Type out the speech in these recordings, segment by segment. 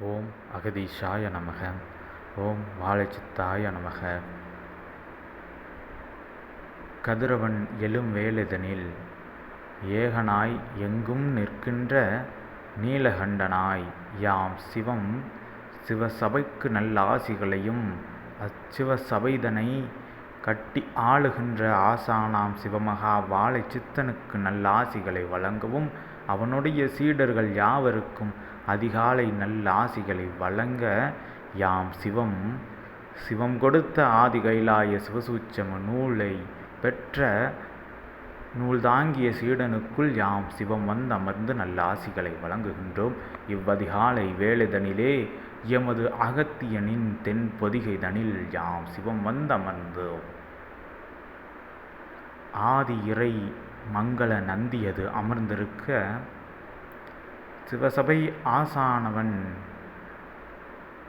ஓம் அகதீஷாய நமக. ஓம் வாழைச்சித்தாய நமக. கதிரவன் எழும் வேளெதனில் ஏகனாய் எங்கும் நிற்கின்ற நீலகண்டனாய் யாம் சிவம் சிவசபைக்கு அச்சிவ அச்சிவசபைதனை கட்டி ஆளுகின்ற ஆசானாம் சிவமகா வாழை சித்தனுக்கு நல்லாசிகளை வழங்கவும் அவனுடைய சீடர்கள் யாவருக்கும் அதிகாலை நல்லாசிகளை வழங்க யாம் சிவம் சிவம் கொடுத்த ஆதி கைலாய சிவசூச்சம நூலை பெற்ற நூல் தாங்கிய சீடனுக்குள் யாம் சிவம் வந்து அமர்ந்து நல்ல ஆசிகளை வழங்குகின்றோம். இவ்வதிகாலை வேலைதனிலே எமது அகத்தியனின் தென் பொதிகை தனில் யாம் சிவம் வந்து அமர்ந்தோம். ஆதி இறை மங்கள நந்தியது அமர்ந்திருக்க சிவசபை ஆசானவன்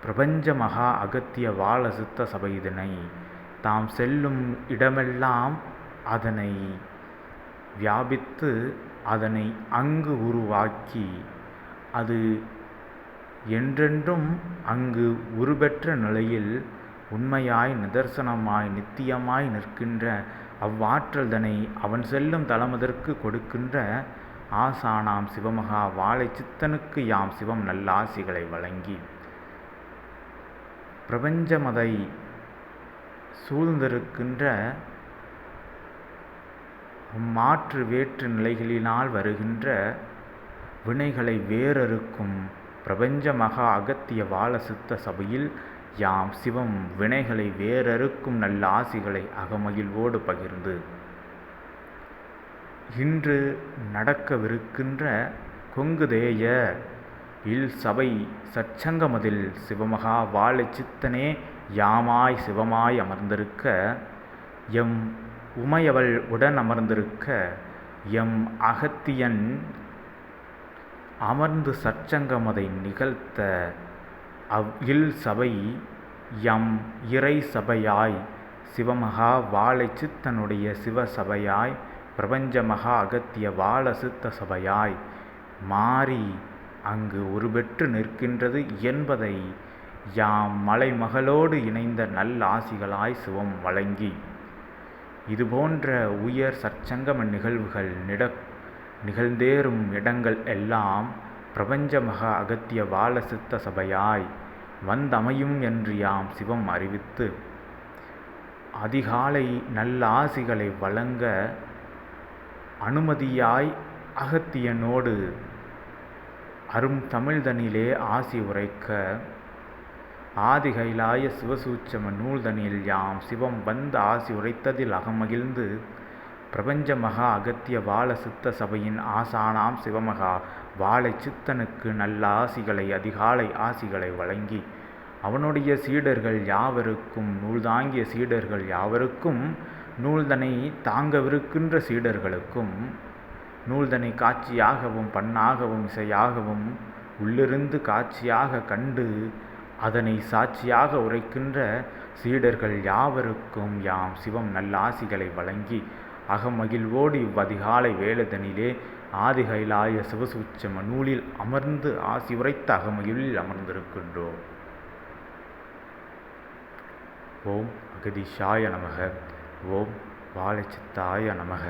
பிரபஞ்ச மகா அகத்திய வாழ சித்த சபைதனை தாம் செல்லும் இடமெல்லாம் அதனை வியாபித்து அதனை அங்கு உருவாக்கி அது என்றென்றும் அங்கு உருபெற்ற நிலையில் உண்மையாய் நிதர்சனமாய் நித்தியமாய் நிற்கின்ற அவ்வாற்றல் தனை அவன் செல்லும் தலமதற்கு கொடுக்கின்ற ஆசானாம் சிவமகா வாழை சித்தனுக்கு யாம் சிவம் நல்லாசிகளை வழங்கி. பிரபஞ்சமதை சூழ்ந்திருக்கின்ற மாற்று வேற்று நிலைகளினால் வருகின்ற வினைகளை வேறறுக்கும் பிரபஞ்ச மகா அகத்திய வாழ சித்த சபையில் யாம் சிவம் வினைகளை வேறறுக்கும் நல்ல ஆசிகளை அகமகிழ்வோடு பகிர்ந்து. இன்று நடக்கவிருக்கின்ற கொங்குதேய இல் சபை சச்சங்கமதில் சிவமகா வாழை சித்தனே யாமாய் சிவமாய் அமர்ந்திருக்க எம் உமையவள் உடன் அமர்ந்திருக்க எம் அகத்தியன் அமர்ந்து சச்சங்கமதை நிகழ்த்த அவ் இல் சபை எம் இறை சபையாய் சிவமகா வாழை சித்தனுடைய சிவசபையாய் பிரபஞ்ச மகா அகத்திய வாழ சித்த சபையாய் மாறி அங்கு உருபெற்று நிற்கின்றது என்பதை யாம் மலைமகளோடு இணைந்த நல் ஆசிகளாய் சிவம் வழங்கி. இதுபோன்ற உயர் சற்சங்கம நிகழ்வுகள் நிட நிகழ்ந்தேறும் இடங்கள் எல்லாம் பிரபஞ்ச மகா அகத்திய வாழ சித்த சபையாய் வந்தமையும் என்று யாம் சிவம் அறிவித்து அதிகாலை நல்ல ஆசிகளை வழங்க அனுமதியாய் அகத்தியனோடு அரும் தமிழ்தனிலே ஆசி உரைக்க ஆதிகைலாய சிவசூச்சம நூல்தனில் யாம் சிவம் வந்து ஆசி உரைத்ததில் அகமகிழ்ந்து பிரபஞ்ச மகா அகத்திய வாழ சித்த சபையின் ஆசானாம் சிவமகா வாழை சித்தனுக்கு நல்ல ஆசிகளை அதிகாலை ஆசிகளை வழங்கி அவனுடைய சீடர்கள் யாவருக்கும் நூல்தாங்கிய சீடர்கள் யாவருக்கும் நூல்தனை தாங்கவிருக்கின்ற சீடர்களுக்கும் நூல்தனை காட்சியாகவும் பண்ணாகவும் இசையாகவும் உள்ளிருந்து காட்சியாக கண்டு அதனை சாட்சியாக உரைக்கின்ற சீடர்கள் யாவருக்கும் யாம் சிவம் நல்ல ஆசிகளை வழங்கி அகமகிழ்வோடு இவ்வதிகாலை வேலதனிலே ஆதிகைலாய சிவசூச்சம நூலில் அமர்ந்து ஆசி உரைத்த அகமகிழில் அமர்ந்திருக்கின்றோம். ஓம் அகதிஷாய நமக. ஓம் வாழைச்சித்தாய நமக.